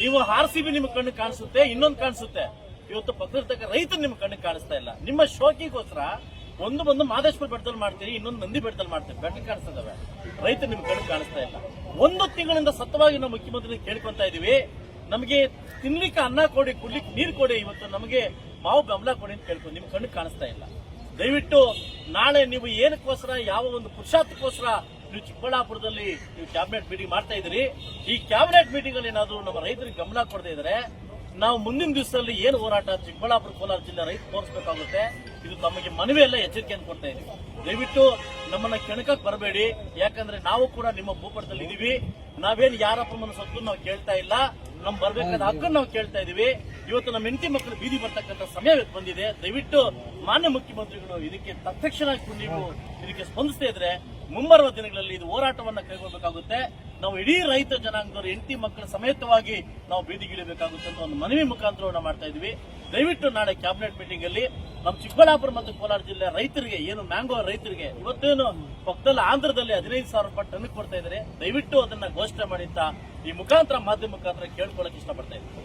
ನೀವು R C B ಕಣ್ಣು ಕಾಣಿಸುತ್ತೆ, ಇನ್ನೊಂದು ಕಾಣಿಸುತ್ತೆ. ಇವತ್ತು ಪಕ್ಕದಲ್ಲಿರ್ತಕ್ಕ ರೈತ ನಿಮ್ಮ ಕಣ್ಣು ಕಾಣಿಸ್ತಾ ಇಲ್ಲ. ನಿಮ್ಮ ಶೋಕಿಗೋಸ್ಕರ ಒಂದು ಬಂದು ಮಾದೇಶ್ವರ ಬೆಟ್ಟದಲ್ಲಿ ಮಾಡ್ತೀರಿ, ಇನ್ನೊಂದು ನಂದಿ ಬೆಟ್ಟದಲ್ಲಿ ಮಾಡ್ತೀರಿ. ಬೆಟ್ಟ ಕಾಣಿಸ್ತದವೆ. ರೈತ ನಿಮ್ ನಿಮ್ಮ ಕಣ್ಣಿಗೆ ಕಾಣಿಸ್ತಾ ಇಲ್ಲ. ಒಂದು ತಿಂಗಳಿಂದ ಸತವಾಗಿ ನಾವು ಮುಖ್ಯಮಂತ್ರಿ ಕೇಳ್ಕೊಂತ ಇದೀವಿ. ನಮಗೆ ತಿನ್ಲಿಕ್ಕೆ ಅನ್ನ ಕೊಡಿ, ಕುಡ್ಲಿಕ್ಕೆ ನೀರು ಕೊಡಿ, ಇವತ್ತು ನಮಗೆ ಮಾವು ಬೆಂಬಲ ಕೊಡಿ ಅಂತ ಕೇಳ್ಕೊಂಡು ನಿಮ್ ಕಣ್ಣು ಕಾಣಿಸ್ತಾ ಇಲ್ಲ. ದಯವಿಟ್ಟು ನಾಳೆ ನೀವು ಏನಕ್ಕೋಸ್ಕರ ಯಾವ ಒಂದು ಪುರುಷಾರ್ಥಕ್ಕೋಸ್ಕರ ನೀವು ಚಿಕ್ಕಬಳ್ಳಾಪುರದಲ್ಲಿ ನೀವು ಕ್ಯಾಬಿನೆಟ್ ಮೀಟಿಂಗ್ ಮಾಡ್ತಾ ಇದ್ದೀರಿ. ಈ ಕ್ಯಾಬಿನೆಟ್ ಮೀಟಿಂಗ್ ಅಲ್ಲಿ ಏನಾದ್ರು ನಮ್ಮ ರೈತರಿಗೆ ಗಮನ ಕೊಡದೇ ಇದ್ರೆ ನಾವು ಮುಂದಿನ ದಿವಸದಲ್ಲಿ ಏನು ಹೋರಾಟ ಚಿಕ್ಕಬಳ್ಳಾಪುರ ಕೋಲಾರ ಜಿಲ್ಲೆ ರೈತ ತೋರಿಸಬೇಕಾಗುತ್ತೆ. ಇದು ತಮಗೆ ಮನವಿ ಎಲ್ಲ ಎಚ್ಚರಿಕೆಯನ್ನು ಕೊಡ್ತಾ ಇದ್ದೀವಿ. ದಯವಿಟ್ಟು ನಮ್ಮನ್ನ ಕೆಣಕಕ್ಕೆ ಬರಬೇಡಿ. ಯಾಕಂದ್ರೆ ನಾವು ಕೂಡ ನಿಮ್ಮ ಭೂಪಟದಲ್ಲಿ ಇದೀವಿ. ನಾವೇನು ಯಾರಪ್ಪ ಸೊತ್ತು ನಾವು ಕೇಳ್ತಾ ಇಲ್ಲ. ನಮ್ ಬರ್ಬೇಕಾದ ಹಕ್ಕನ್ನು ನಾವು ಕೇಳ್ತಾ ಇದೀವಿ. ಇವತ್ತು ನಮ್ಮ ಹೆಂಡತಿ ಮಕ್ಕಳು ಬೀದಿ ಬರ್ತಕ್ಕಂಥ ಸಮಯ ಬಂದಿದೆ. ದಯವಿಟ್ಟು ಮಾನ್ಯ ಮುಖ್ಯಮಂತ್ರಿಗಳು ಇದಕ್ಕೆ ತತ್ಕ್ಷಣ ನೀವು ಇದಕ್ಕೆ ಸ್ಪಂದಿಸ್ತಾ ಇದ್ರೆ ಮುಂಬರುವ ದಿನಗಳಲ್ಲಿ ಇದು ಹೋರಾಟವನ್ನು ಕೈಗೊಳ್ಳಬೇಕಾಗುತ್ತೆ ನಾವು ಇಡೀ ರೈತ ಜನಾಂಗದವರು, ಹೆಂಡತಿ ಮಕ್ಕಳ ಸಮೇತವಾಗಿ ನಾವು ಬೀದಿಗಿಳಿಬೇಕಾಗುತ್ತೆ ಅಂತ ಒಂದು ಮನವಿ ಮುಖಾಂತರ ಮಾಡ್ತಾ ಇದ್ವಿ ದಯವಿಟ್ಟು ನಾಳೆ ಕ್ಯಾಬಿನೆಟ್ ಮೀಟಿಂಗ್ ಅಲ್ಲಿ ನಮ್ಮ ಚಿಕ್ಕಬಳ್ಳಾಪುರ ಮತ್ತು ಕೋಲಾರ ಜಿಲ್ಲೆ ರೈತರಿಗೆ, ಏನು ಮ್ಯಾಂಗೋ ರೈತರಿಗೆ, ಇವತ್ತೇನು ಪಕ್ಕದಲ್ಲಿ ಆಂಧ್ರದಲ್ಲಿ ಹದಿನೈದು ಸಾವಿರ ರೂಪಾಯಿ ಟನ್ ಕೊಡ್ತಾ ಇದ್ದಾರೆ. ದಯವಿಟ್ಟು ಅದನ್ನ ಘೋಷಣೆ ಮಾಡಿ ಅಂತ ಈ ಮುಖಾಂತರ ಮಾಧ್ಯಮ ಮುಖಾಂತರ ಕೇಳ್ಕೊಳ್ಳಕ್ಕೆ ಇಷ್ಟಪಡ್ತಾ ಇದ್ದೀನಿ.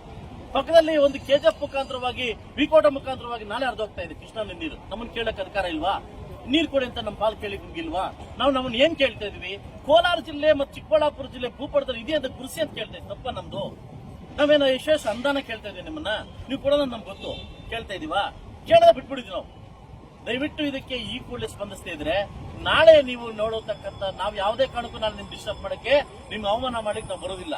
ಪಕ್ಕದಲ್ಲಿ ಒಂದು ಕೆಜೆಫ್ ಮುಖಾಂತರವಾಗಿ, ವಿಕೋಟ ಮುಖಾಂತರವಾಗಿ ನಾಳೆ ಹರಿದು ಹೋಗ್ತಾ ಇದೆ. ಕೃಷ್ಣ ನೀರು. ನಮ್ಮನ್ನ ಕೇಳಕ್ ಅಧಿಕಾರ ಇಲ್ವಾ? ನೀರು ಕೊಡಿ ಅಂತ ನಮ್ಮ ಪಾಲ್ ಕೇಳಿ ಇಲ್ವಾ? ನಾವು ನಮ್ಮನ್ನ ಏನ್ ಕೇಳ್ತಾ ಇದೀವಿ? ಕೋಲಾರ ಜಿಲ್ಲೆ ಮತ್ತು ಚಿಕ್ಕಬಳ್ಳಾಪುರ ಜಿಲ್ಲೆ ಭೂಪಟದಲ್ಲಿ ಇದೆ ಅಂತ ಕೃಷಿ ಅಂತ ಕೇಳ್ತಾ ಇದ್ದೀವಿ ತಪ್ಪ ನಮ್ದು. ನಾವೇನೋ ಯಶಸ್ ಅಂದಾನ ಕೇಳ್ತಾ ಇದೀವಿ ನಿಮ್ಮನ್ನ. ನೀವು ಕೊಡೋದ್ ನಮ್ಗೆ ಗೊತ್ತು. ಕೇಳ್ತಾ ಇದೀವಾ? ಕೇಳದ ಬಿಟ್ಬಿಡಿದ್ವಿ ನಾವು. ದಯವಿಟ್ಟು ಇದಕ್ಕೆ ಈ ಕೂಡಲೇ ಸ್ಪಂದಿಸ್ತಾ ಇದ್ರೆ ನಾಳೆ ನೀವು ನೋಡೋತಕ್ಕಂತ ನಾವು ಯಾವುದೇ ಕಾರಣಕ್ಕೂ ನಾನು ನಿಮ್ ಡಿಸ್ಟರ್ಬ್ ಮಾಡಕ್ಕೆ ನಿಮ್ಗೆ ಅವಮಾನ ಮಾಡಕ್ಕೆ ನಾವು ಬರೋದಿಲ್ಲ.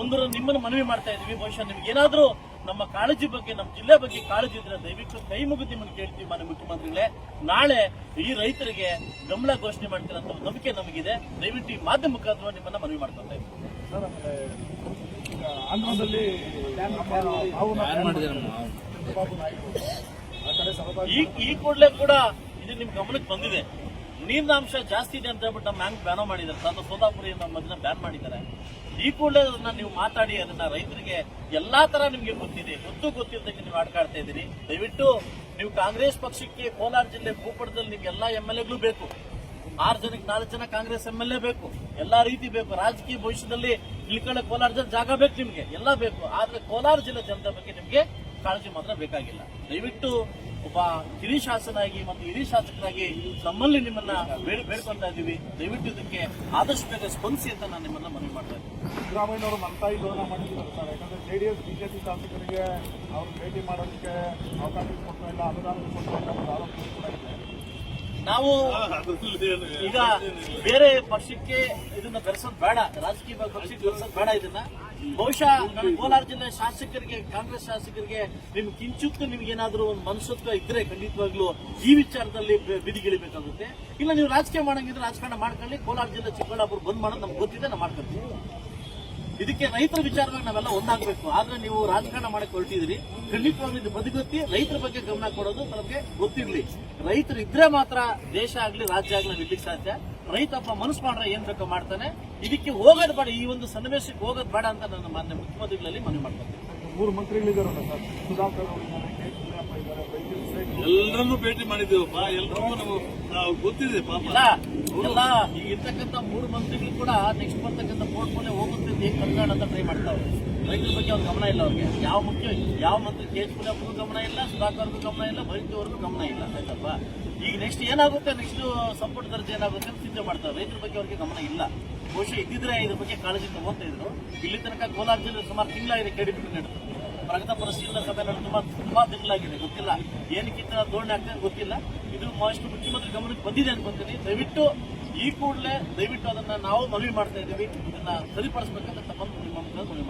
ಒಂದು ನಿಮ್ಮನ್ನು ಮನವಿ ಮಾಡ್ತಾ ಇದ್ದೀವಿ. ಬಹುಶಃ ನಿಮ್ಗೆ ಏನಾದ್ರೂ ನಮ್ಮ ಕಾಳಜಿ ಬಗ್ಗೆ ನಮ್ಮ ಜಿಲ್ಲೆ ಬಗ್ಗೆ ಕಾಳಜಿ ಇದ್ರೆ ದಯವಿಟ್ಟು ಕೈ ಮುಗಿದು ನಿಮ್ಮನ್ನು ಕೇಳ್ತೀವಿ ಮಾನ್ಯ ಮುಖ್ಯಮಂತ್ರಿಗಳೇ. ನಾಳೆ ಈ ರೈತರಿಗೆ ಗಮನ ಘೋಷಣೆ ಮಾಡ್ತೀರಂತ ಒಂದು ನಂಬಿಕೆ ನಮಗಿದೆ. ದಯವಿಟ್ಟು ಈ ಮಾಧ್ಯಮ ಮುಖಾಂತರ ನಿಮ್ಮನ್ನ ಮನವಿ ಮಾಡ್ಕೊತಾ ಇದ್ದೀವಿ. ಆಂಧ್ರದಲ್ಲಿ ಈ ಕೂಡಲೇ ಕೂಡ ಇದು ನಿಮ್ ಗಮನಕ್ಕೆ ಬಂದಿದೆ. ನೀರಿನ ಅಂಶ ಜಾಸ್ತಿ ಇದೆ ಅಂತ ಹೇಳ್ಬಿಟ್ಟು ನಮ್ಮ ಹ್ಯಾಂಗ್ ಬ್ಯಾನೋ ಮಾಡಿದ್ದಾರೆ. ತಾತ ಸೋದಾಪುರಿ ನಮ್ಮ ಅದನ್ನ ಬ್ಯಾನ್ ಮಾಡಿದ್ದಾರೆ. ಈ ಕೂಡಲೇ ಅದನ್ನ ನೀವು ಮಾತಾಡಿ, ಅದನ್ನ ರೈತರಿಗೆ ಎಲ್ಲಾ ತರ ನಿಮ್ಗೆ ಗೊತ್ತಿದೆ. ಗೊತ್ತು ಗೊತ್ತಿದ್ದಕ್ಕೆ ನೀವು ಆಡ್ಕಾಡ್ತಾ ಇದ್ದೀರಿ. ದಯವಿಟ್ಟು ನೀವು ಕಾಂಗ್ರೆಸ್ ಪಕ್ಷಕ್ಕೆ ಕೋಲಾರ ಜಿಲ್ಲೆ ಭೂಪಟದಲ್ಲಿ ನಿಮ್ಗೆ ಎಲ್ಲಾ ಎಂ ಎಲ್ ಎಗಳು ಬೇಕು. ಆರು ಜನಕ್ಕೆ ನಾಲ್ಕು ಜನ ಕಾಂಗ್ರೆಸ್ ಎಂ ಎಲ್ ಎ ಬೇಕು. ಎಲ್ಲಾ ರೀತಿ ಬೇಕು. ರಾಜಕೀಯ ಭವಿಷ್ಯದಲ್ಲಿ ಇಳ್ಕೊಳ್ಳೆ ಕೋಲಾರ ಜನ ಜಾಗ ಬೇಕು ನಿಮ್ಗೆ. ಎಲ್ಲ ಬೇಕು. ಆದ್ರೆ ಕೋಲಾರ ಜಿಲ್ಲೆ ಜನತೆ ಬಗ್ಗೆ ನಿಮ್ಗೆ ಕಾಳಜಿ ಮಾತ್ರ ಬೇಕಾಗಿಲ್ಲ. ದಯವಿಟ್ಟು ಒಬ್ಬ ಹಿರಿಯ ಶಾಸನಾಗಿ ಮತ್ತು ಹಿರಿಯ ಶಾಸಕರಾಗಿ ನಮ್ಮಲ್ಲಿ ನಿಮ್ಮನ್ನ ಬೇಡ ಬೇಡ್ಕೊಳ್ತಾ ಇದ್ದೀವಿ. ದಯವಿಟ್ಟು ಇದಕ್ಕೆ ಆದಷ್ಟು ಬೇಗ ಸ್ಪಂದಿಸಿ ಅಂತ ನಾನು ನಿಮ್ಮನ್ನ ಮನವಿ ಮಾಡ್ತಾ ಇದ್ದೀನಿ. ಸಿದ್ದರಾಮಯ್ಯನವರು ಮಂತಾಯಿ ಧೋರಣ ಮಾಡಿದ್ದಾರೆ ಸರ್. ಯಾಕಂದ್ರೆ ಎಸ್ ಬಿಜೆಪಿ ಶಾಸಕರಿಗೆ ಅವ್ರು ಭೇಟಿ ಮಾಡೋದಕ್ಕೆ ಅವಕಾಶ ಕೊಡ್ತಾ ಇಲ್ಲ ಅನುದಾನ ಕೊಡ್ತಾ ಇಲ್ಲ ಆರೋಪ ಕೂಡ ಇದೆ. ನಾವು ಈಗ ಬೇರೆ ಪಕ್ಷಕ್ಕೆ ಇದನ್ನ ಬೆರೆಸೋದು ಬೇಡ. ರಾಜಕೀಯ ಪಕ್ಷಕ್ಕೆ ಬೆರೆಸೋದು ಬೇಡ ಇದನ್ನ. ಬಹುಶಃ ಕೋಲಾರ ಜಿಲ್ಲೆ ಶಾಸಕರಿಗೆ ಕಾಂಗ್ರೆಸ್ ಶಾಸಕರಿಗೆ ನಿಮ್ಗೆ ಕಿಂಚುತ್ತ ನಿಮ್ಗೆ ಏನಾದರೂ ಒಂದು ಮನಸ್ಸತ್ವ ಇದ್ರೆ ಖಂಡಿತವಾಗ್ಲೂ ಈ ವಿಚಾರದಲ್ಲಿ ಬೀದಿಗಿಳಿಬೇಕಾಗುತ್ತೆ. ಇಲ್ಲ ನೀವು ರಾಜಕೀಯ ಮಾಡಂಗಿದ್ರೆ ರಾಜಕಾರಣ ಮಾಡ್ಕೊಳ್ಳಿ. ಕೋಲಾರ ಜಿಲ್ಲೆ ಚಿಕ್ಕಬಳ್ಳಾಪುರ ಬಂದ್ ಮಾಡೋದು ನಮ್ಗೆ ಗೊತ್ತಿದೆ ನಾವು ಮಾಡ್ಕೊಳ್ತೀವಿ ಇದಕ್ಕೆ ರೈತರ ವಿಚಾರವಾಗಿ ನಾವೆಲ್ಲ ಒಂದಾಗಬೇಕು. ಆದ್ರೆ ನೀವು ರಾಜಕಾರಣ ಮಾಡಕ್ಕೆ ಹೊರಟಿದ್ರಿ ಖಂಡಿತವಾಗ್ಲೂ ಇದು ಬದಿಗೊತ್ತಿ ರೈತರ ಬಗ್ಗೆ ಗಮನ ಕೊಡೋದು ನಮಗೆ ಗೊತ್ತಿರ್ಲಿ. ರೈತರು ಇದ್ರೆ ಮಾತ್ರ ದೇಶ ಆಗ್ಲಿ, ರಾಜ್ಯ ಆಗ್ಲಿ ನಾವು ಸಾಧ್ಯ. ರೈತಪ್ಪ ಮನಸ್ಸು ಮಾಡ್ರೆ ಏನ್ ಬೇಕೋ ಮಾಡ್ತಾನೆ. ಇದಕ್ಕೆ ಹೋಗೋದು ಬೇಡ. ಈ ಒಂದು ಸನ್ನಿವೇಶಕ್ಕೆ ಹೋಗೋದು ಬೇಡ ಅಂತ ನನ್ನ ಮಾನ್ಯ ಮುಖ್ಯಮಂತ್ರಿಗಳಲ್ಲಿ ಮನವಿ ಮಾಡ್ತಾರೆ ಮೂರು ಮಂತ್ರಿಗಳಿದ್ದಾರಲ್ಲ ಎಲ್ಲರನ್ನೂ ಭೇಟಿ ಮಾಡಿದ್ದೇವಪ್ಪ ಎಲ್ಲರಿಗೂ ನಾವು ನಾವು ಗೊತ್ತಿದೆ ಪಾಪ. ಎಲ್ಲ ಈಗ ಮೂರು ಮಂತ್ರಿಗಳು ಕೂಡ ನೆಕ್ಸ್ಟ್ ಬರ್ತಕ್ಕಂಥ ಪೋರ್ಟ್ಫೋಲಿಯೋ ಹೋಗುತ್ತೆ ಅಂತ ಹೇಗೆ ಕರ್ನಾಟಕ ಅಂತ ಟ್ರೈ ಮಾಡ್ತಾವೆ ರೈತರ ಬಗ್ಗೆ ಅವ್ರ ಗಮನ ಇಲ್ಲ ಅವ್ರಿಗೆ. ಯಾವ ಮುಖ್ಯ, ಯಾವ ಮಂತ್ರಿ ಕೆ ಎಚ್ ಕುಲಪ್ಪಗೂ ಗಮನ ಇಲ್ಲ ಸುಧಾಕರ್ಗೂ ಗಮನ ಇಲ್ಲ ಬೈತಿ ಗಮನ ಇಲ್ಲ. ಆಯ್ತಪ್ಪ? ಈಗ ನೆಕ್ಸ್ಟ್ ಏನಾಗುತ್ತೆ? ನೆಕ್ಸ್ಟ್ ಸಂಪುಟ ದರ್ಜೆ ಏನಾಗುತ್ತೆ ಅಂತ ಚಿಂತೆ ಮಾಡ್ತಾರೆ. ರೈತರ ಬಗ್ಗೆ ಅವ್ರಿಗೆ ಗಮನ ಇಲ್ಲ. ಬಹುಶಃ ಇದ್ದಿದ್ರೆ ಇದ್ರ ಬಗ್ಗೆ ಕಾಳಜಿ ತಗೋತಾ ಇದ್ರು. ಇಲ್ಲಿ ತನಕ ಕೋಲಾರ ಜಿಲ್ಲೆ ಸುಮಾರು ತಿಂಗಳಾಗಿದೆ ಕೆಡಿಬಿಟ್ಟು ನಡೆದು. ಪ್ರಗತ ಪರಿಶೀಲನಾ ಸಭೆ ನಡೆದು ತುಂಬಾ ತುಂಬಾ ದಿನಗಳಾಗಿದೆ. ಗೊತ್ತಿಲ್ಲ. ಏನಕ್ಕಿಂತ ಧೋರಣೆ ಆಗ್ತದೆ ಗೊತ್ತಿಲ್ಲ. ಇದು ಮಹಾಷ್ಟು ಮುಖ್ಯಮಂತ್ರಿ ಗಮನಕ್ಕೆ ಬಂದಿದೆ ಅನ್ಕೊಂತೀನಿ ದಯವಿಟ್ಟು ಈ ಕೂಡಲೇ ದಯವಿಟ್ಟು ಅದನ್ನ ನಾವು ಮನವಿ ಮಾಡ್ತಾ ಇದ್ದೀವಿ. ಇದನ್ನ ಸರಿಪಡಿಸಬೇಕಂತ ತಮ್ಮನ್ನು ನಿಮ್ಮ ಮನವಿ ಮಾಡ್ತೀವಿ